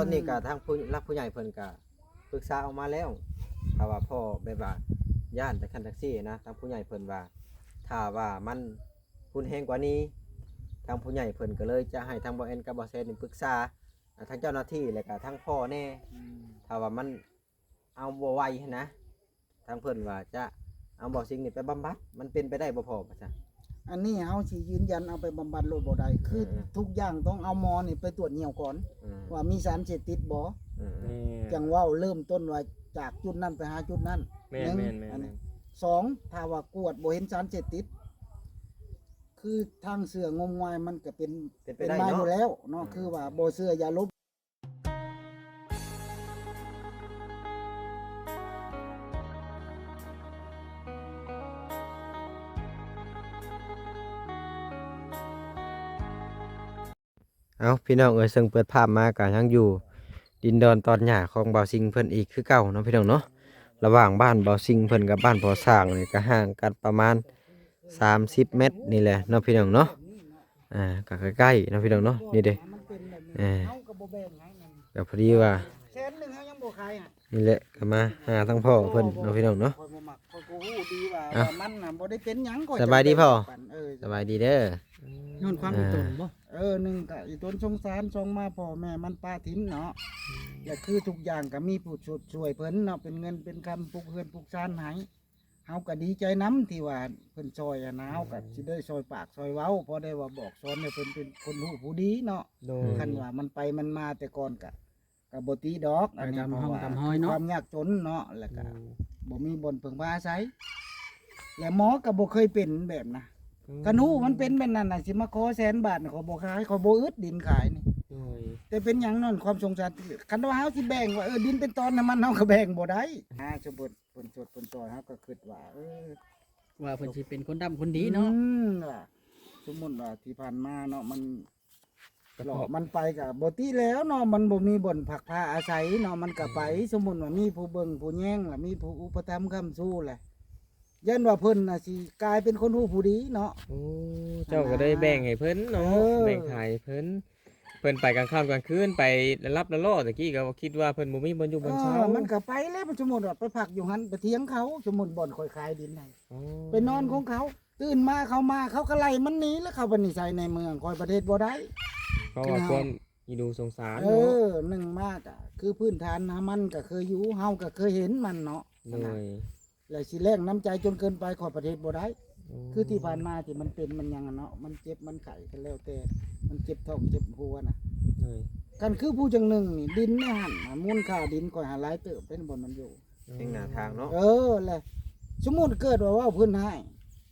ตอนนี้ก็ทางผู้รักผู้ใหญ่เพิ่นก็ปรึกษาออกมาแล้วถ้าว่าพ่อแบบว่าย่านแต่คันแท็กซี่นะทางผู้ใหญ่เพิ่นว่าถ้าว่ามันคุณแห้งกว่านี้ ทางผู้ใหญ่เพิ่นก็เลยจะให้ทางบ่แอนกับบ่แซนปรึกษาทางเจ้าหน้าที่แล้วก็ทางพ่อแน่ถ้าว่ามันเอาบ่ไหวหั้นนะทางเพิ่นว่าจะเอาบ่สิ่งนี้ไปบำบัดมันเป็นไปได้บ่พอป่ะจ๊ะ อันนี้เฮาสิยืนยันเอาไปบำบัดโรคบ่ได้คืออืมทุกอย่างต้องเอาหมอนี่ไปตรวจเหี่ยวก่อน อืมว่ามีสารเสพติดบ่อืมแม่จังเว้าเริ่มต้นว่าจากจุดนั้นไปหาจุดนั้น แม่นแม่นแม่นอันนี้แม่นสองถ้าว่ากวดบ่เห็นสารเสพติด คือทางเสืองมงายมันก็เป็นเป็นไปเป็นได้มาอเนาะ ยู่แล้วเนาะอืมคือว่าบ่เสืออย่าลบ เอาพี่น้องเอ้ยซึ่งเปิดภาพมาก็ยังอยู่ ดินดอนตอนหญ้าของเบาซิงเพิ่นอีกคือเก่าเนาะพี่น้องเนาะระหว่างบ้านเบาซิงเพิ่นกับบ้านพอสร้างนี่ก็ห่างกันประมาณ 30 เมตรนี่แหละเนาะพี่น้องเนาะอ่าก็ใกล้ๆเนาะพี่น้องเนาะนี่เด้มันเป็นแบบนี้เออเฮาก็บ่แบ่งให้นั่นก็พอดีว่าแสนหนึงเฮายังบ่ขายอะนี่แหละก็มาหาทั้งพ่อเพิ่นเนาะพี่น้องเนาะข้อยบ่มักข้อยก็ฮู้ดีว่าเอ้าว่ามันน่ะบ่ได้เป็นหยังข้อยสบายดีพ่อเออสบายดีเด้อ ย้อนความอีตนบ่เออหนึ่งก็อีต้นสงสารสองมาพ่อแม่มันป้าทิ้นเนาะและคือทุกอย่างก็มีผู้ช่วยช่วยเพิ่นเนาะเป็นเงินเป็นคำปลุกเฮือนปลุกซานให้เฮาก็ดีใจน้ำที่ว่าเพิ่นซอยอะนะเฮาก็สิได้ซอยปากซอยเว้าพอได้ว่าบอกสอนให้เพิ่นเป็นคนรู้ผู้ดีเนาะโดยคันว่ามันไปมันมาแต่ก่อนก็ก็บ่ตีดอกอันนี้ไปตามเพห้องราะว่าตามห้อยเนาะความยากจนเนาะแล้วก็บ่มีบ่อนเพิ่งพาอาศัยและหมอก็บ่เคยเป็นแบบนะ กระนูมันเป็นแบบนั้นน่ะสิมาขอแสนบาทน่ะขอบ่ขายขอบ่อึดดินขายนี่ โดยแต่เป็นหยังนั่นความสงสารคันว่าเฮาสิแบ่งว่าเออดินเป็นตอนน่ะมันเฮาก็แบ่งบ่ได้อ่าสมมุติเพิ่นสดเพิ่นซอยเฮาก็คิดว่าเออ ว่าเพิ่นสิเป็นคนดำคนดีเนาะ อืมว่าสมมุติว่าที่ผ่านมาเนาะมันหลอกมันไปก็บ่ติแล้วเนาะมันบ่มีบ่อนผักผ้าอาศัยเนาะมันก็ไป สมมุติว่ามีผู้เบิ่งผู้แย่งล่ะมีผู้อุปถัมภ์ค้ำสู้แหละ ยันว่าเพิ่นน่ะสิกลายเป็นคนฮู้ผู้ดีเนาะ โอ้เจ้าก็ได้แบ่งให้เพิ่นเนาะเออ แบ่งขายให้เพิ่นเพิ่นไปกลางค่ำกลางคืนไปรับละล่อตะกี้ก็คิดว่าเพิ่นบ่มีบ่อยู่บนเช้าเออมันก็ไปแล้วสมมุติว่าไปพักอยู่หันไปเถียงเขาสมมุติบ่อนคอยขายดินให้อ๋อไปนอนของเขา ตื่นมาเขามาเขาก็ไล่มันหนีแล้วเขาบันิสัยในเมืองคอยประเทศบ่ได้ เพราะว่าความอีดูสงสารเอเนาะอหนึ่งมากอะคือพื้นฐานนะมันก็เคยอยู่เฮาก็เคยเห็นมันเนาะ โดย แล้วสิแรงน้ำใจจนเกินไปขอยประเทศบ่ได้ คือที่ผ่านมาที่มันเป็นมันยังอะเนาะมันเจ็บมันไข้กันแล้วแต่ มันเจ็บท้องเจ็บหัวน่ะโดยกันคือผู้จังหนึ่งนี่ดินในหันน่ะมูลค่าดินก่อยหาหลายเติบเป็นบนมันอยู่ เองหน้าทางเนาะเออแหละสมมุติเกิดว่าเว่าเพื้นให้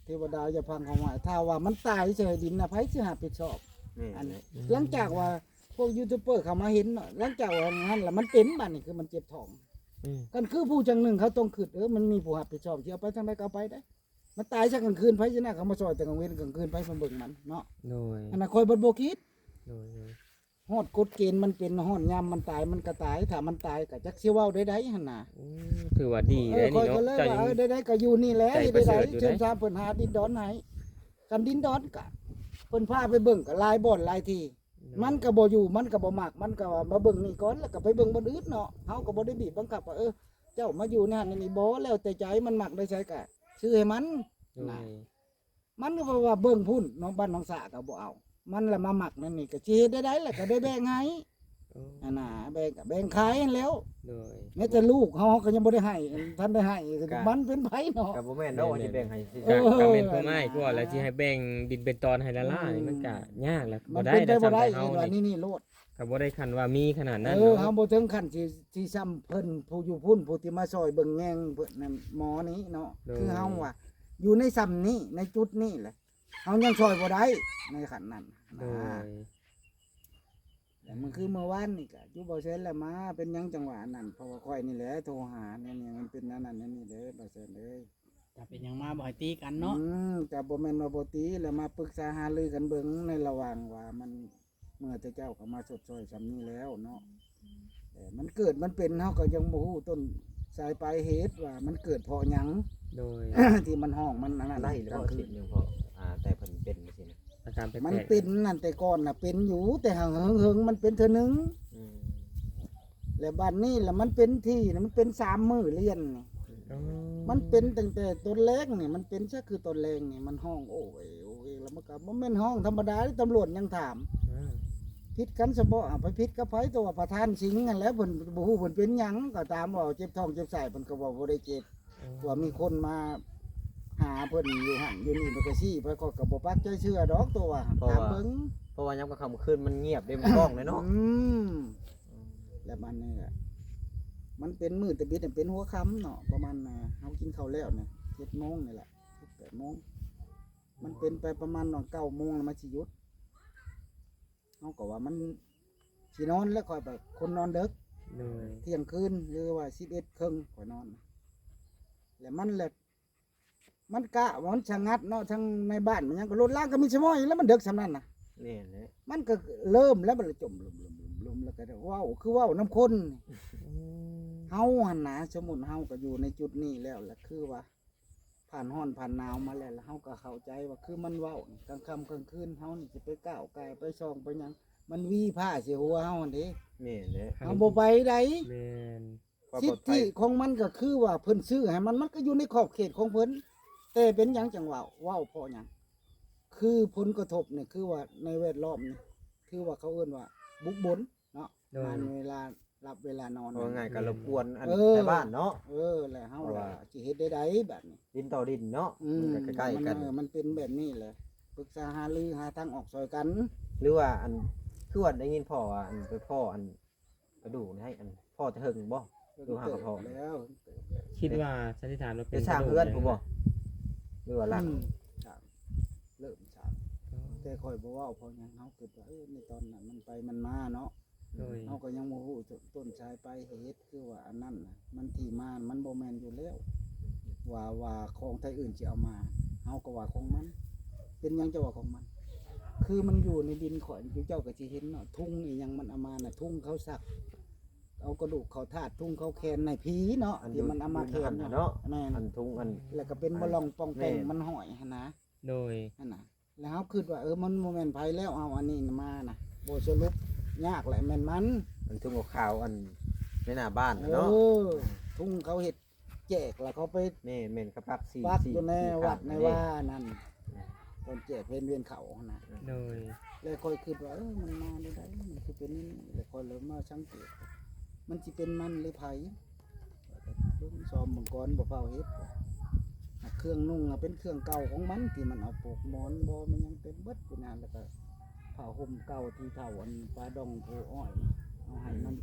เทวดาจะพังเขาไว้ถ้าว่ามันตายเฉยดินนะไผสิหาผิดชอบ นี่อันนี้หลังจากว่าพวกยูทูบเบอร์เขามาเห็นเนาะหลังจากว่างั้นแล้วมันเป็นบัดนี่คือมันเจ็บท้องอืม กันคือผู้จังหนึ่งเขาต้องคิดเออมันมีผู้รับผิดชอบที่เอาไปทางใดก็เอาไปได้ มันตายสักกลางคืนไผสินะเขามาซอยแต่กลางเว้นกลางคืนไผมาเบิ่งมันเนาะโดยอันนั้นคอยบ่บ่คิดโดยโดยฮอดกฎเกณฑ์มันเป็นฮอดยามมันตายมันก็ตายถ้ามันตายก็จักสิเว้าได้ใดหั่นน่ะอืมถือว่าดีเอเลอยคอนี่ยก็เนาะเลยเจ้าว่ายังเออได้ๆก็อยู่นี่แหละใจที่ประเสริได้ฐอยู่ๆเชิญนะชาเพิ่นหาดินดอนให้กันดินดอนกะเพิ่นพาไปเบิ่งก็หลายบ่อนหลายที่ มันก็บ่อยู่มันก็บ่มักมันก็ว่ามาเบิ่งนี่ก่อนแล้วก็ไปเบิ่งบ่อนอื่นเนาะเฮาก็บ่ได้บีบบังคับว่าเออเจ้ามาอยู่ในหั่นนี่บ่แล้วแต่ใจมันมักได้ใช้กะชื่อให้มันโดยมันก็บอกว่าเบิ่งพุ่นน้องบ้านน้องสาก็บ่เอา มันละมามักนั่นนี่ก็สิเฮ็ดได้ได้แล้วก็ได้แบ่งให้โอ้อันน่ะแบ่งก็แบ่งขายให้แล้วโดย แม้แต่ลูกเฮาก็ยังบ่ได้ให้ท่านได้ให้มันเป็นไผเนาะ กับบ่แม่นเนาะว่าสิแบ่งให้สิเอก็อก็เป็นผู้ไม้ก็ว่าแล้วสิให้แบ่งดินเป็นตอนให้ละล่านี่มันก็ยากแล้วมับ่นได้เป็นไปนะบ่จำได้แต่เฮาว่านี่นี่นี่โลดก็บ่ได้คันว่ามีขนาดนั้นเออเนาะเฮาบ่ถึงขั้นที่ที่ซ้ำเพิ่นผู้อยู่พุ่นผู้ที่มาซอยเบิ่งแยงเพิ่นนั่นหมอนี้เนาะคือเฮาว่าอยู่ในซ้ำนี้ในจุดนี้แหละเฮายังซอยบ่ได้ในขั้นนั้นโดนะ ย แต่มันคือเมื่อวานนี่ก็อยู่บ่เซนแหละมาเป็นหยังจังหวะนั้นเพราะว่าค่อยนี่แหละโทรหาเนี่ยเนี่ยมันเป็นนั่นนั่นนี่เด้อบ่เซนเอ้ยถ้าเป็นหยังมาบ่ให้ตีกันเนาะอืมก็บ่แม่นว่าบ่ตีแล้วมาปรึกษาหารือกันเบิ่งในระหว่างว่ามันเมื่อแต่เจ้าก็มาสดซอยซำนี้แล้วเนาะแต่มันเกิดมันเป็นเฮาก็ยังบ่ฮู้ต้นสายปลายเหตุว่ามันเกิดเพราะหยัง โดย ที่มันห้องมันอันนั้นได้หรือกลาว่างคืสินหนึงพออ่าแต่เพิ่นเป็นจังซี่ นะอาการแปลกๆมันเป็นนั่นแต่ก่อนน่ะเป็นอยู่แต่ห่างเฮิงๆมันเป็นเทื่อนึงอืมแล้วบ้านนี้แหละมันเป็นที่นะมันเป็นสามมือเรียนนี่อ๋อมันเป็นตั้งแต่ต้นแรกนี่มันเป็นซะคือต้นแรงนี่มันห้องโอ้ยโอ้ยแล้วมันก็บ่แม่นห้องธรรมดาที่ตำรวจยังถามอ่าพิษกันสะบ่อะไปพิษกับไผตัวประธานสิงห์นั่นแหล้วเพิ่นบ่ฮู้เพิ่นเป็นหยังก็ตามว่าเจ็บท้องเจ็บไส้เพิ่นก็บอกบ่ได้เจ็บ ว่ามีคนมา หาเพิ่นอยู่หั่นอยู่นี่มันก็ซี่ไปก็ก็บ่ปักใจเชื่อดอกตัวว่าเพราะตามว่า เบิ่งเพราะว่ายามกลางค่ำคืนมันเงียบเด้มันกล้องเลยเนาะอืมแล้วมันนี่แหละมันเป็นมือแต่บิดเป็นหัวค่ำเนาะประมาณน่ะเฮากินข้าวแล้วเนี่ย7โมงนี่แหละ7 8โมงมันเป็นไปประมาณนอน9โมงแล้วมันสิหยุดเฮาก็ว่ามันสินอนแล้วค่อยแบบคนนอนดึกโดยเที่ยงคืนหรือว่าสิบเอ็ดครึ่งข่อยนอน แล้วมันแหละ มันกะว่ามันชะงัดเนาะทั้งในบ้านมันยังก็รถล่างก็มีชะม้อยแล้วมันเดึกสำนั้นน่ะ นี่แหละมันก็เริ่มแล้วมันเลยจมลมลมลมลมแล้วก็ได้เว้าวคือเว้าวน้ำคนเฮาหันนะสมมุติเฮาก็อยู่ในจุดนี้แล้วแหละคือว่า ผ่านห้อนผ่านหนาวมาแล้วแล้วเฮาก็เข้าใจว่าคือมันเว้านี่กลางค่ำกลางคืนเฮานี่สิไปก้าวไกลไปส่องไปหยัง มันวีผ้าสิหัวเฮาหั่นเด้นี่แหละเฮาบ่ไปใดแม่นความสิปลอทดภัธิยของมันก็คือว่าเพิ่นซื้อให้มันมันก็อยู่ในขอบเขตของเพิ่น แต่เป็นหยังจังว่าเว้าเพราะหยังคือผลกระทบเนี่ยคือว่าในแวดล้อมนี่คือว่าเขาเอิ้นว่า บุกบนเนาะโดยมันเวลาหลับเวลานอนเพราะว่าง่ายก็รบกวนอันเออ ในบ้านเนาะ เออแล้วเฮาเพราะว่าล่ะสิเฮ็ดได้ใดแบบนี้ดินต่อดินเนาะอืมมันก็ใกล้ๆกัน มัเออมันเป็นแบบนี้แหละปรึกษาหารือหาทางออกซอยกัน หรือว่าอันคือว่าได้ยินพ่อว่าอันไปพ่ออันกระดูกนี่ให้อันพ่อจะหึงบ่ ดูหากับพ่อ แล้วคิดว่าสันนิษฐานว่าเป็จะนสร้างกระดูกเพื่อนแหผมบ่ หรือว่าหลังอืมสามเริ่มสามแต่คอยบอกว่าเพอหยังเขาเกิดว่าเออในตอนนั้นมันไปมันมาเนาะโดยเขาก็ยังโมโหต้นชายไปเหตุคือว่าอันนั้นน่ะมันที่มามันโบแมนอยู่แล้ว ว่าว่าของไทยอื่นจะเอามาเขาก็ว่าของมัน เป็นหยังจะว่าของมัน คือมันอยู่ในดินข่อยอยู่เจ้าก็จะเห็นเนาะทุ่งอีหยังมันเอามาน่ะทุ่งเขาสัก เอากระดูกเขาทาดทุ่งเขาแคนในผีเนาะอันที่มันเอามาแคนเนาะแม่นอันทุ่งอันแล้วก็เป็นบอลลองปองแปงแม่นมันห่อยหั้นนะโดยนั่นน่ะแล้วเขาคิดว่าเออมันโมเมนไผแล้วเอาอันนี้มานะโบสรุปยากแหละแม่นมันอันทุ่งขาวๆอันในหน้าบ้านเอเนาะอทุ่งเขาเห็ดแจกแล้วเขาไปแม่แม่นกระปักสีปักสีอยู่ในสีวัดขในนี่ว่านั่นตอนแจกเพนเวียนเขานะโดยเลยคอยคิดว่าเออมันมาได้ไดมันคือเป็นนี่เลยคอยเลยมาสังเกต มันจะเป็นมันหรือไผเบิ่งซ้อมมังกรบ่เฝ้าเฮ็ดอะเครื่องนุ่งอะเป็นเครื่องเก่าของมันที่มันเอาปลูกหมอนบ่มันยังเป็นเบิดกูนานแล้วก็ผ้าห่มเก่าที่เท่าอันปลาดองโพอ้อยเอาให้มัน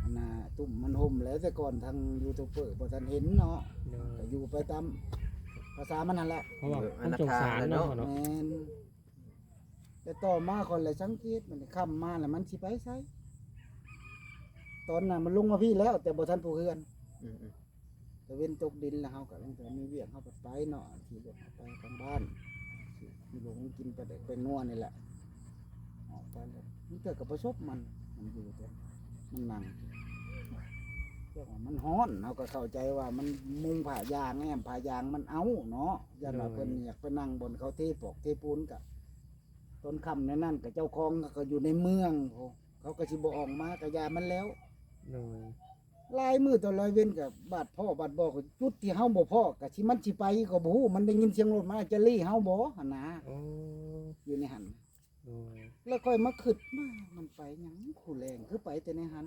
อันน่ะตุ่มมันห่มแล้วแต่ก่อนทางยูทูบเบอร์บ่ทันเห็นเนาะโดก็ยอยู่ไปตามภาษามันนั่นแหละเพราะว่าผมสงสารเนาะเนาะแม่นแต่ต่อมาคนเลยสังเกตมันค่ำมาแล้วมันสิไปไส ตอนน่ะมันลงมาพี่แล้ว แต่บ่ทันผู้เฮือนอืมแต่เว้นตกดินแล้วเฮาก็ตั้งแต่มีเวียกเฮาก็ไปเนาะขี่รถออกไปทางบ้านขี่ลงกินไปเด็กไปนัวนี่แหละออกไปแล้วมันเกิดกับประสบมันมันอยู่แต่มันนั่งเรียกว่ามันฮ้อนเฮาก็เข้าใจว่ามันมุงผ่ายางแง่มผ่ายางมันเอาเนาะอย่ามาเพิ่นอยากไปนั่งบนเขาเทปอกเทปูนกับต้นคำในนั่นกับเจ้าของก็อยู่ในเมืองโหเขาก็สิบ่ออกมากะยามันแล้ว โดยลายมือต่อลอยเว้นกับบาดพ่อบาดบอกจุดที่เฮาบ่พ่อกับสิมันสิไปก็บ่ฮู้มันได้ยินเสียงรถมาจะลี่เฮาบ่หั่นนะโอ้อยู่ในหัน โดยแล้วค่อยมาคิดมามันไปหยังคู่แรงคือไปแต่ในหัน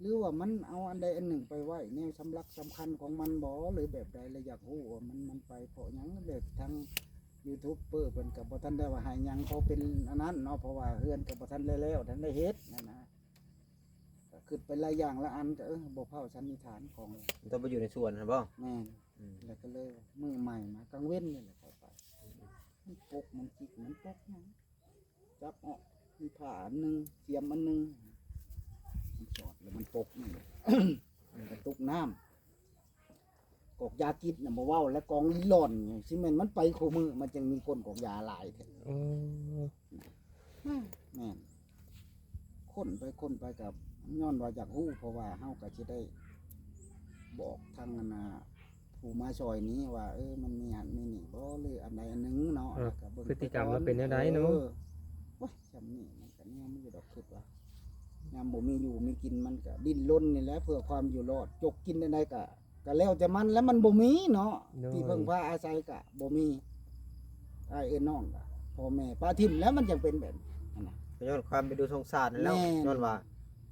หรือว่ามันเอาอันใดอันหนึ่งไปไว้แนวสำลักสำคัญของมันบ่หรือแบบใดเลยอยากฮู้ว่ามันมันไปเพราะหยังแบบทางยูทูบเบอร์เพิ่นก็บ่ทันได้ว่าให้หยังเขาเป็นอันนั้นเนาะเพราะว่าเฮือนก็บ่ทันได้แล้วทันได้เฮ็ดนั่นนะ ก็คิดไปหลายอย่างละอันก็เออบ่เผาสันนิษฐานของมันต้องไปอยู่ในสวนนะบ่แม่นอืมแล้วก็เลยมือใหม่มากลางเว้นนี่แหละเข้าไปมันปกมันจิกมันปกหยังจับออกมีผ่าอันหนึ่งเสียมอันหนึ่งมันสอดแล้วมันปกนี่มันกระตุกน้ำกอกยากิดน่ะมาเว้าและกองลิ้นหล่อนไงซิเมนมันไปคู่มือมันจึงมีคนกอกยาหลายแท้โอ้แม่นคนไปคนไปกับ ย้อนว่าจากหู้เพราะว่าเฮาก็สิได้ บอกทางอนนาผู้มาซอยนี้ว่า เออมันมีหันมีนี่บ่หรืออันใดอันหนึงเนาะแล้วก็เบิ่งพฤติกรรมเราเป็นยังไงเนาะ ออโอ้ยจำนี่มันก็แน่มันอยู่ดอกคิดว่ายามบ่มีอยู่มีกินมันก็ดิ้นรนนี่แหละเพื่อความอยู่รอดจกกินได้ๆก็ก็แล้วแต่มันแล้วมันบ่มีเนาะ ที่เพิ่งพาอาศัยก็บ่มีอ้ายเอิ้นน้องก็พ่อแม่ป้าทิมแล้วมันจังเป็นแบบนั้นน่ะก็ย้อนความไปดูสงสารนั่นแล้วแม่น ย้อนว่า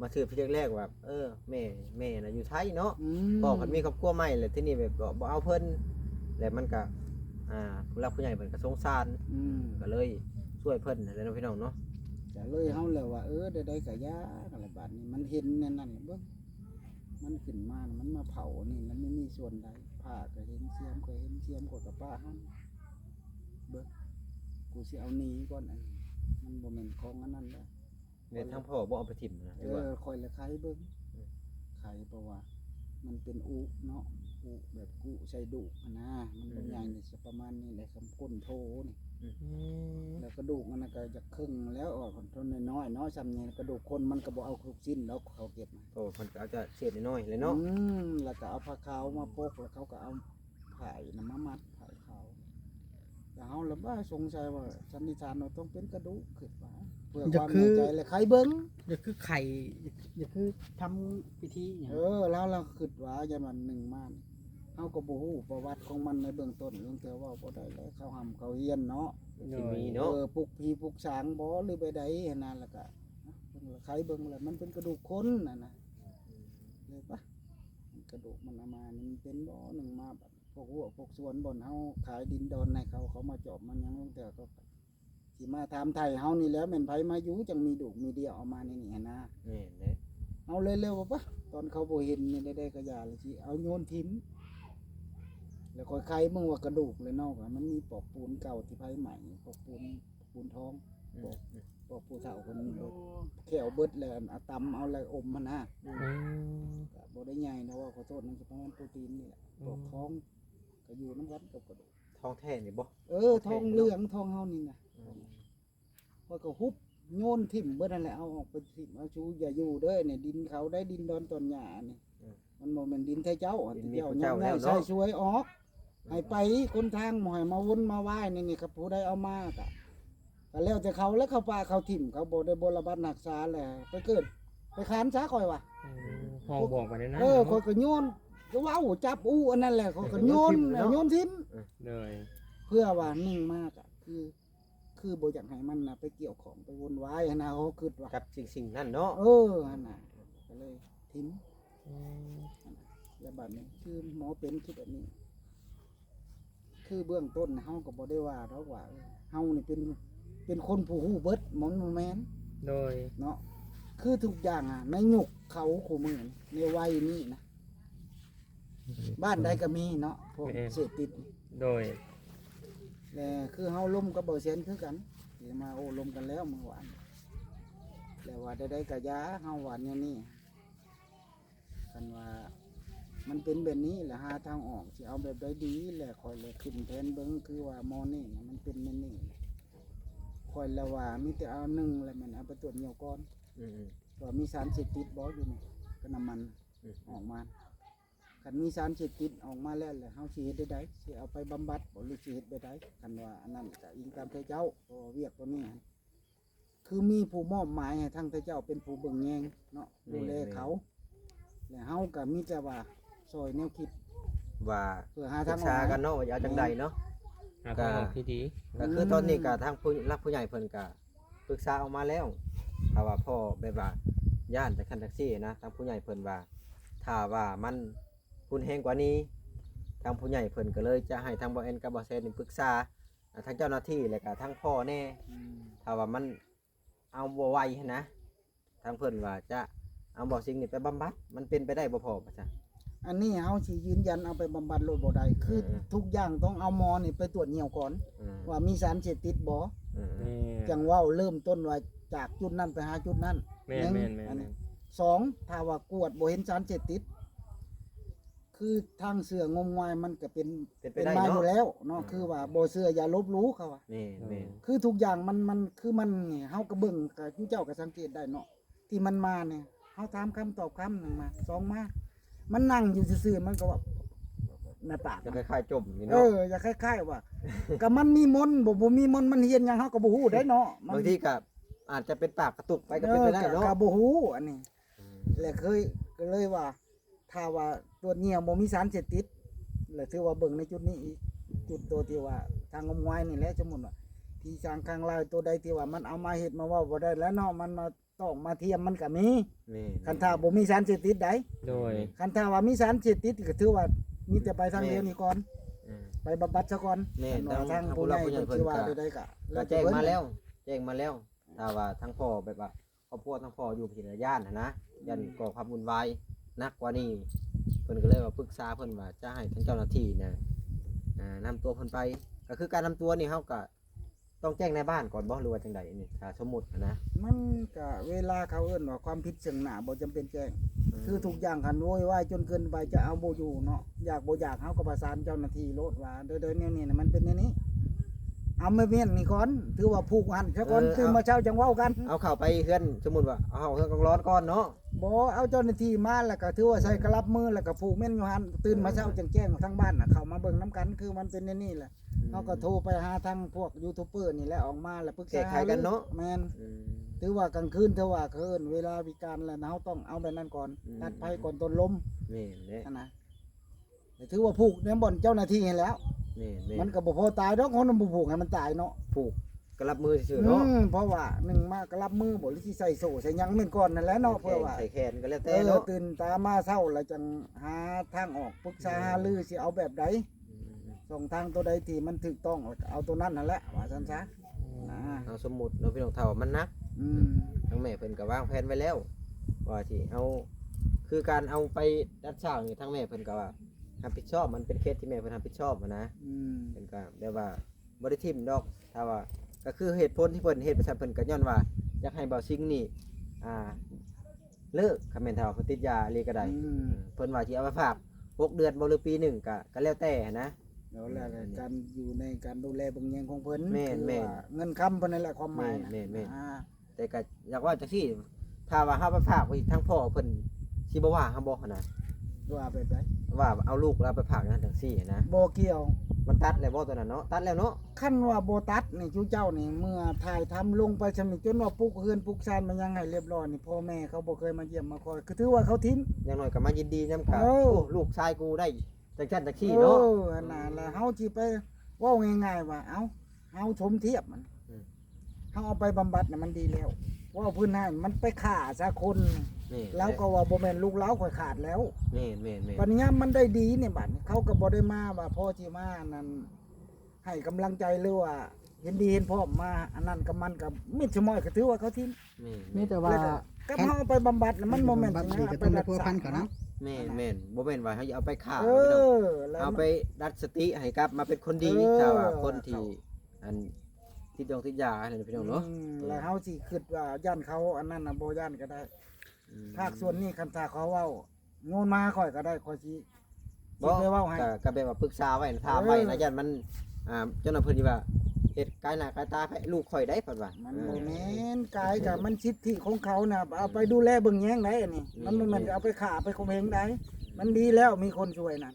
มาถือพี่แรกๆว่าเออแม่แม่น่ะอยู่ไทยเนาะอืมพ่อเพิ่นมีครอบครัวใหม่แล้วที่นี่แบบบ่บ่เอาเพิ่นแล้วมันก็อ่าผู้รักผู้ใหญ่เพิ่นก็สงสารอืมก็เลยช่วยเพิ่นนั่นแหละเนาะพี่น้องเนาะก็เลยเฮาแล้วว่าเออได้ๆก็ยาอะไรบาดนี้มันเห็นแนั่นนั่นเบิ่งมันขึ้นมาน่ะมันมาเผานี่มันไม่มีส่วนใดผ้าก็เห็นเสียมก็เห็นเสียมกว่ากับป้าเฮาเบิ่งกูสิเอาหนีก่อนอันนี้มันบ่แม่นของอันนั้นแล้ว เนี่ยทั้งพ่อบ่เอาไปถิ่มนะเอหรือว่าอคอยละไขเบิ่งไขเพราะว่า มันเป็นอุเนาะอุแบบกุใส่ดุอะนะมันบ่ใหญ่นี่สิประมาณนี้แหละคำก้นโทนี่อืมแล้วกระดูกมันน่ะก็จะครึ่งแล้วออกทนน้อยๆเนาะซ้ำนี่กระดูกคนมันก็บ่เอาทุกสิ้นแล้วเขาเก็บมา โอ้เพิ่นก็เอาจะเศษน้อยๆเลยเนาะอืมแล้วก็เอาผ้าขาวมาปกแล้วเขาก็เอาผ้าน้ำมามัดผ้าขาวแต่เฮาละบ่าสงสัยว่าสันนิษฐานว่าต้องเป็นกระดูกขึ้นมา เพื่อความแน่ใจเลยใครเบิ่งอย่าคือไข่อย่าคือทำพิธีหยังเออ แล้วเราคิดว่าอย่างมันหนึ่งมานเฮาก็บ่ฮู้ประวัติของมันในเบื้องต้นเรื่องแต่ว่าบ่ได้แล้วเขาหำเขาเฮียนเนาะสิมีเอเนาะอปลุกผีปลุกสางบ่หรือไปใดหั้นนั่นแล้วก็เบิ่งละใครเบิ่งแล้วมันเป็นกระดูกคนน่ะนะเลยปะกระดูกมันเอามานี่มันเป็นบ่หนึ่งมาแบบพวกหัวพวกสวนบ่อนเฮาขายดินดอนให้เขาเขามาจอบมันหยังลงแต่ก็ สิมาถามไทยเฮานี่แหล้วแม่นไผมาอยู่จังมีดุมีเดียวเอามานี่นี่หั้นนะนี่เด้เอาเร็วๆปะตอนเขาบ่เห็นนี่ได้ๆก็อย่าเลยสิเอาโยนทิ้งแล้วค่อยไขมึงว่ากระดูกเลยเนอกอะมันมีปอกปูนเก่าที่ไผใหม่ปอกปูนปูนทองอืมปอกปูเฒ่าคนนี้เบิดแขวเบิดแล้วเอาตำเอาอะไรอมมันนะอืมก็บ่ได้ใหญ่นะว่าขอโทษมันสิประมาณโปรตีนนี่แหละปอกท้องก็อยู่น้ำกันกับกระดูกท้องแท้นี่บ่เออทองเหลืองทองเฮานี่นะ ว่าก็ฮุบโยนทิ่มเบิดนั่นแหละเอาออกไปทิ่มเอาชูอย่าอยู่เด้อเนี่ยดินเขาได้ดินดอนต้นหญ้านี่มันบ่แม่นดินไทเจ้าอะที่เจ้าย่ำได้ใส่ช่วยออกให้ไปคนทางหมอยมาวนมาไหว้นี่นี่ครับผู้ใดเอามากะก็แล้วแต่เขาแล้วเขาป่าเขาถิ่มเขาบ่ได้บรบัดรักษาแหละไปเกิด ไปคานซะข่อยว่ะห้องบอกมาในนั้นเออเนาะข่อยก็โยนก็ว้าวจับอู้อันนั้นแหละข่อยก็โยนโยนทิ้งเลยเพื่อว่านิ่งมากอะคือ คือบ่อยากให้มันน่ะไปเกี่ยวของไปวนวายหั้นนะเขาคิดว่ากับสิ่งสิ่งนั้นเนาะเออหั่นน่ะก็เลยทิ้งอืมแล้วบัดนี้ คือหมอเป็นคือแบบนี้ คือเบื้องต้นเฮาก็บ่ได้ว่าดอกว่าเออเฮานี่เป็นเป็นคนผู้ฮู้เบิดหมอนบ่แม่นโดย เนาะคือทุกอย่างอะในยุคเขาคู่มือนี่ในวัยนี้นะบ้านใดก็มีเนาะพวกเสพติดนี่โดย แต่คือเฮาล้มกับเบาเซนคือกันที่มาโอ้ล้มกันแล้วเมื่อวานแล้วว่าได้ๆก็ยาเฮาหวานอย่างนี้กันว่า มันเป็นแบบนี้แหละหาทางออกสิเอาแบบใดดีแหละคอยเลยขึ้นแทนเบิ้งคือว่าหมอนี่น่ะมันเป็นแบบนี้คอยละว่ามีแต่เอาหนึ่งแล้วมันเอาไปตรวจเหนียวก่อนอืมว่ามีสารเสพติดบ่อยู่นี่ก็น้ำมันอืมออกมา คันมีสารเสพติดออกมาแล้วแหละเฮาสิเฮ็ดได้ไดสิเอาไปบำบัดบ่หรือสิเฮ็ดได้ไดคันว่าอันนั้นก็อิงตามเทเจ้าเพราะว่าเวียกตัวนี้คือมีผู้มอบหมายให้ทางเทเจ้าเป็นผู้เบิ่งแยงเนาะดูแลเขา แล้วเฮาก็มีแต่ว่าซอยแนวคิดๆว่าเพื่อหาศึทางกออกษาให้กันเนาะว่าจะเอาจังใดเนาะ หาทางออกที่ดี ก็คือตอนนี้ก็ทางผู้รับผู้ใหญ่เพิ่นก็ปรึกษาออกมาแล้วถ้าว่าพ่อแบบว่าย่านจากคันแท็กซี่นะทางผู้ใหญ่เพิ่นว่าถ้าว่ามัน รุนแรงกว่านี้ ทางผู้ใหญ่เพิ่นก็เลยจะให้ทางบ่แอนกับบ่แซนนี่ปรึกษาอ่าทางเจ้าหน้าที่แล้วก็ทางพ่อแน่อืมถ้าว่ามันเอาบ่ไหวหั้นนะ ทางเพิ่นว่าจะเอาบ่สิ่งนี้ไปบำบัด มันเป็นไปได้บ่พอปะจ๊ะ อันนี้เฮาสิยืนยันเอาไปบำบัดโรคบ่ได้คืออม ทุกอย่างต้องเอาหมอนี่ไปตรวจเหนียวก่อน อืมว่ามีสารเสพติดบ่อืมแม่จังเว้าเริ่มต้นว่าจากจุดนั้นไปหาจุดนั้น แม่นหแม่นึ่นงแม่นอันแม่นี้นสองถ้าว่ากวดบ่เห็นสารเสพติด คือทางเสืองมงายมันก็เป็นเป็นไปเป็นได้มาอเนาะยู่แล้วเนาะอืมคือว่าบ่เชื่ออย่าลบหลู่เขาว่านี่แม่นคือทุกอย่างมันมันคือมันนี่เฮาก็เบิ่งก็ผู้เจ้าก็สังเกตได้เนาะที่มันมาเนี่ยเฮาถามคำตอบคำหนึ่งมาสองมา มันนั่งอยู่ซื่อๆมันก็ว่าในปากจะมันคล้ายๆจมนี่เอเนาะออย่าคล้ายๆว่า ก็มันมีมนต์บ่บ่มีมนต์มันเฮียนหยังเฮาก็บ่ฮู้ได้เนาะมันบางทีก็อาจจะเป็นปากกระตุกไปก็เป็นไปได้ออเนาะก็บ่ฮู้อันนี้และเคยก็เลยว่า ถ้าว่าตัวเนี้ยบ่มีสารเสพติดแล้วถือว่าเบิ่งในจุดนี้อีกจุดตัวที่ว่าทางงมงายนี่แหละสมมุติว่าที่สร้างข้างลายตัวใดที่ว่ามันเอามาเฮ็ดมาเว่าบ่ได้แล้วเนาะมันมาต้องมาเทียมมันก็มีแม่นคันถ้าบ่มีสารเสพติดใดโดยคันถ้าว่ามีสารเสพติดก็ถือว่ามีแต่ไปทางเดียวนี่ก่อน อืม ไปบำบัดซะก่อนแม่นคันว่าทาทางงผู้ผู้รัใหบญ่ผู้ใหญ่เพิ่นสิว่าเพิ่นก็ใดๆก็ก็แจ้งมาแล้ว แจ้งมาแล้วถ้าว่าทั้งพ่อแบบว่าครอบครัวทั้งพ่ออยู่ผิดย่านนะนะยันก่อความวุ่นวายห นักกว่านี้เพิ่นก็เลยว่าปรึกษาเพิ่นว่าจะให้ทั้งเจ้าหน้าที่นะอ่านำตัวเพิ่นไป ก็คือการนำตัวนี่เฮาก็ต้องแจ้งในบ้านก่อนบ่หรือว่าจังใดนี่ถ้าสมมุตินะมันก็เวลาเขาเอิ้นว่าความผิดซึ่งหน้าบ่จำเป็นแจ้ง คือทุกอย่างคันโวยวายจนเกินไปจะเอาบ่อยู่เนาะอยากบ่อยากเฮาก็ประสานเจ้าหน้าที่โลดว่าเด้อๆแนวนี้น่ะมันเป็นแนวนี้ เอาไม่เมียนนี่ก่อนถือว่าผูกหันซะก่อนตื่นมาเช้าจังเว้ากัน เอาเข้าไปเฮือนสมมุติว่าเอาเข้าเฮือนกองร้อนก่อนเนาะ บ่เอาเจ้าหน้าที่มาแล้วก็ถือว่าใส่กระลับมือแล้วก็ผูกแม่นอยู่หันตื่นมาเช้าจังแจ้งทั้งบ้านน่ะเข้ามาเบิ่งนํกันคือมันเป็นแนวนี้แหละเฮาก็โทรไปหาทางพวกยูทูบเบอร์นี่แหละออกมาแล้วปรึกษาแก้ไขกันเนาะ แม่น อืม ถือว่ากลางคืนถือว่าเคินเวลาวิการแล้วเฮาต้องเอาแบบนั้นก่อนอืม ตัดไฟก่อนต้นลมแม่นแหละอันนะแต่ถือว่าผูกเนี่ยบ่อนเจ้าหน้าที่ให้แล้ว แม่นแม่มันนก็บ่พอตายดอกคนมันบ่ผูกให้มันตายเนาะผูก กระลับมือซื่อๆอืเนาะมเพราะว่าหนึ่งมากรับมือบ่หรือสิใส่โซ่ใส่หยังแม่นก่อนนั่นแหละเนาะเพื่อว่าใส่แขนก็แล้วเอแต่อเนาะตื่นตามาเช้าแล้วจังหาทางออกปรึกษาหารือสิเอาแบบใดอืมส่องทางตัวใดที่มันถูกต้องแล้วก็เอาตัวนั้นนั่นแหละว่าซั่นซะนะเอาสมมุติเนาะพี่น้องเฒ่ามันหนัก อืมทั้งแม่เพิ่นก็วางแผนไว้แล้ว ว่าที่เอาคือการเอาไปดัดช่างนี่ทั้งแม่เพิ่นก็ว่ารับผิดชอบมันเป็นเคสที่แม่เพิ่นรับผิดชอบอะนะอืม เพิ่นก็แบบว่าบ่ได้ทิ่มดอกถ้าว่า ก็คือเหตุผลที่เพิ่นเฮ็ดไปซั่นเพิ่นก็ย้อนว่า อยากให้เบาซิงนี่อ่าเลิกคำแม่นเฒ่าเพิ่นติดยาอีหลีก็ได้อืม เพิ่นว่าสิเอาไปฝากหกเดือนบ่หรือปีหนึ่งก็ก็แล้วแต่นะเดี๋ยวแล้วแต่การอยู่ในการดูแลเบิ่งแยงของเพิ่นแม่นคือแม่นว่าเงินคำเพิ่นนั่นแหละความหมายนะแม่นแม่น อ่าแต่ก็อยากว่าจังซี่ถ้าว่าเฮาไปฝากไว้ทั้งพ่อเพิ่นสิบ่ว่าเฮาบ่หั่นนะว่าไปได้ว่าเอาลูกเราไปผักนั่นจังซี่นะบ่เกี่ยว มันตัดแล้วบ่ตัวนั้นเนาะ ตัดแล้วเนาะ ขั้นว่าโบตัสนี่จูเจ้านี่เมื่อถ่ายทำลงไปชำนิจนว่าปลุกเฮือนปลุกซานมันยังให้เรียบร้อยนี่พ่อแม่เขาบ่เคยมาเยี่ยมมาคอย คือถือว่าเขาทิ้ง อย่างน้อยก็มายินดีนำกันเออโอ้ลูกชายกูได้จังซั่นจังซี่เนาะอออันน่ะแล้วเฮาสิไปเว้าง่ายๆว่าเอ้าเฮาชมเทียบมันอืม เฮาเอาไปบำบัดน่ะมันดีแล้วเว่าพื้นให้มันไปฆ่าซะคน นี่แล้วก็ว่าบ่แม่นลูกเล้าข่อยขาดแล้วนี่แม่นแม่นปัญญามมันได้ดีเนี่ยบัดนี้เขาก็บ่ได้มาว่าพ่อที่มานั่นให้กำลังใจหรือว่าเห็นดีเห็นพร้อมมาอันนั้นกับมันกับมิดชะม้อยก็ถือว่าเขาทิ้งนี่มีแต่ว่า แล้วก็ก็เฮาเอาไปบำบัดน่ะมันบ่แม่นบำบัดสินี่นะก็เอาไปต้องรัพัวพันเขาเนาะแม่นแม่นบ่แม่นว่าเฮาจะเอาไปฆ่าเอพี่น้องอแล้วเอามัน ไปดัดสติให้กลับมาเป็นคนดีเออ ถ้าว่าคนที่อันที่ดองติดยาอะไรพี่น้องเนาะ อืมแล้วเฮาสิคิดว่าย่านเขาอันนั้นน่ะบ่ย่านก็ได้อืม ภาคส่วนนี้คันถ้าเขาเว้าโงนมาค่อยก็ได้ค่อยสิบ่สิไปเว้าให้ ก็ก็แบบว่าปรึกษาไว้นะถามไว้นะยันมันอ่าเจ้าหน้าเพิ่นสิว่าเฮ็ดกายหน้ากายตาให้ลูกข่อยได้เพิ่นว่ามันเอบ่อแม่นกายกับมันสิทธิของเขาน่ะเอาไปดูแลเบิ่งแยงได้อันนี้มันบ่แม่นเอาไปฆ่าไปข่มเหงได้มันดีแล้วมีคนช่วยน่ะ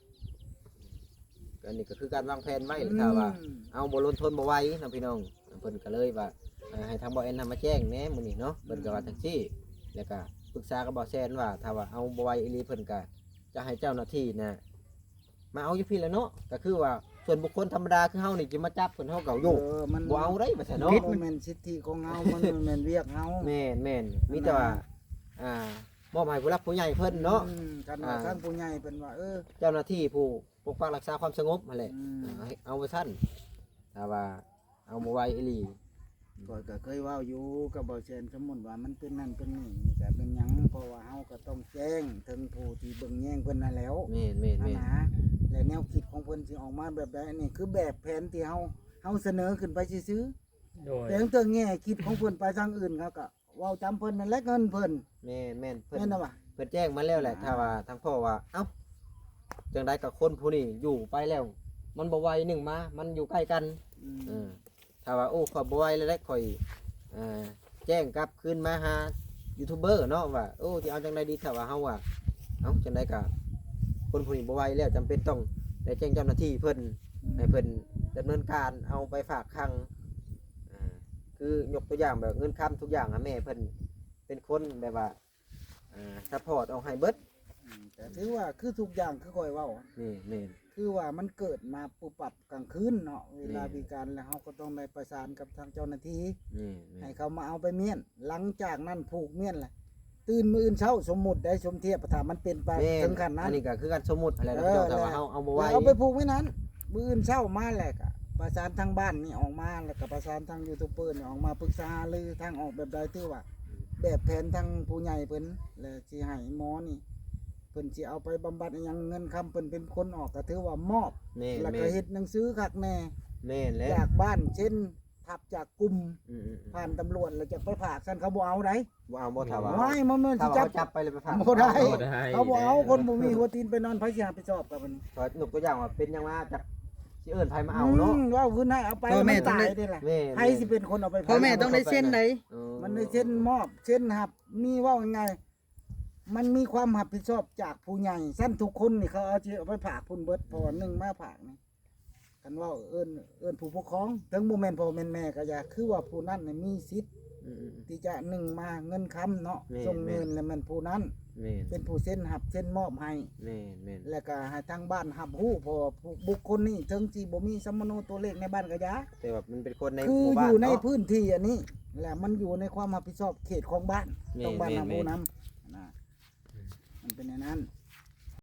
อันนี้ก็คือการวางแผนไว้ถ้าว่า อืม เอาบ่ลนทนบ่ไหวนะพี่น้องเพิ่นก็เลยว่าเอ่อให้ทางบ่แอนนำมาแจ้งแหน่มื้อนี้เนาะเพิ่นก็ว่าจังซี่แล้วก็ ปรึกษากับบ่แซนว่าถ้าว่าเอาบ่ไหวอีหลีเพิ่นก็จะให้เจ้าหน้าที่น่ะมาเอาอยู่พี่แหล้วเนาะก็คือว่าส่วนบุคคลธรรมดาคือเฮานี่จะมาจับเพิ่นเฮาก็เอาอยู่เออมันบ่เอาได้ว่าซั่นเนาะผิดมันแม่นสิทธิของเฮามันบ่แม่นเวียกเฮา แม่นแม่นมีแต่ว่า อ่ามอบให้ผู้รับผู้ใหญ่เพิ่นเนาะ อืมกันว่าอ่า ท่านผู้ใหญ่เป็นว่า เออเจ้าหน้าที่ผู้ปกปักรักษาความสงบนั่นแหละอืมเอาให้เอาไว้ซั่นถ้าว่าเอาบ่ไหวอีหลี ก็ก็เคยเว่าอยู่กับบ่เชนสมมุติว่ามันเป็นนั่นเป็นนี่ก็เป็นหยังเพราะว่าเฮาก็ต้องแจ้งถึงผู้ที่เบิ่งแย่งเพิ่นนั่นแหล้วแม่นแม่นนั่นแม่นนะและแนวคิดของเพิ่นสิออกมาแบบใดนี่คือแบบแผนที่เฮาเฮาเสนอขึ้นไปซื่อโดยๆแต่ถึงแง่คิดของเพิ่นไปทางอื่นเขาก็เว้าตามเพิ่นนั่นแหละเงินเพิ่นแม่นแม่นเพิ่นแม่นน่ะว่ะ เพิ่นแจ้งมาแล้วแหละอ่าถ้าว่าทางพ่อว่าเอ้าจังไดกับคนผู้นี้อยู่ไปแล้ว มันบ่ไหวหนึ่งมา มันอยู่ใกล้กันอืม เออ ถ้าว่าโอ้ข่อยบ่ไหวแล้วได้ข่อยอ่าแจ้งกลับคืนมาหายูทูบเบอร์เนาะว่าโอ้ที่เอาจังไดดีถ้าว่าเฮาว่าเอ้าจังไดกับคนผู้นี้บ่ไหวแล้วจำเป็นต้องได้แจ้งเจ้าหน้าที่เพิ่นให้เพิ่นดำเนินการเอาไปฝากคังอ่าคือยกตัวอย่างแบบเงินค้ำทุกอย่างอะแม่เพิ่นเป็นคนแบบว่าอ่าซัพพอร์ตเอาให้เบิดอืมแต่ถือว่าคือทุกอย่างคือคอยเว้านี่แม่น คือว่ามันเกิดมาปุบปับกลางคืนเนาะเวลาอืมมีการแล้วเขาก็ต้องได้ประสานกับทางเจ้าหน้าที่นี่แม่ให้นเขามาเอาไปเมียน หลังจากนั้นผูกเมียนแหละตื่นมืออื่นเช้าสมมุติได้สมเทียบถ้ามันเป็นไปแม่ถึงขั้นนั้นอันนี้ก็คือการสมมุติอะไรนะเอพี่อน้องแต่ว่าแล้วเฮาเอาบ่แล้ไว้วเอาไปผูกไว้นั้นมืออื่นเช้ามาแหละก็ประสานทางบ้านนี่ออกมาแล้วก็ประสานทางยูทูบเบอร์นี่ออกมาปรึกษาหรือทางออกแบบใดที่ว่า แบบแผนทางผู้ใหญ่เพิ่นแล้วสิให้หมอนี่ เพิ่นสิเอาไปบำบัดอิหยังเงินคำเพิ่นเป็นคนออกก็ถือว่ามอบ แม่นแล้วแม่ก็นเฮ็ดหนังสือคักแน่แม่นแล้วจากบ้านเช่นทับจากกลุ่มอืมๆๆผ่านตำรวจแล้วจะไปฝากซั่นเขาบ่เอาได้บ่เอาบ่ถ้าว่าไม่มันมันถ้าสิว่าจับ เขาจับไปเลยไปฝากบ่ได้บ่ได้เขาบ่เอาคนบ่มีหัวตีนไปนอนไผสิหาไปสอบกับมันก็ยกตัวอย่างว่าเป็นหยังว่าจักสิเอิ้นไผมาเอาเนาะมว่าคืนให้เอาไปพ่อแม่มันต้องตาได้ ยได้ล่ะแม่ใครสิเป็นคนเอาไปพ่อแม่ต้องได้เส้นไหน เออมันได้เช่นมอบเช่นหับมีว่ายังไง มันมีความรับผิดชอบจากผู้ใหญ่สั้นทุกคนนี่เขาเอาสิเอาไปฝากพุ่นเบิดเพอหนึ่งมาฝากนี่กันว่าเอิ้นเอิ้นผู้ปกครองถึงบ่แม่นพ่อแม่นแม่ก็อย่าคือว่าผู้นั้นน่ะมีสิทธิ์อืมๆที่จะหนึ่งมาเงินคำเนาะแม่น ส่งเงินแล้วมันผู้นั้นๆแม่นเป็นผู้เส้นหับเส้นมอบให้ แม่นแม่นแล้วก็ให้ทางบ้านหับหู้เพอบุคคลนี้ถึงที่บ่มีสมโนตัวเลขในบ้านก็อยา แต่ว่ามันเป็นคนในคือหมู่อบ้านยู่ในเนาะ พื้นที่อันนี้แหละมันอยู่ในความรับผิดชอบเขตของบ้านแม่นต้องบ้านแม่น นำผู้แม่นนำนะ มันเป็นอย่างนั้น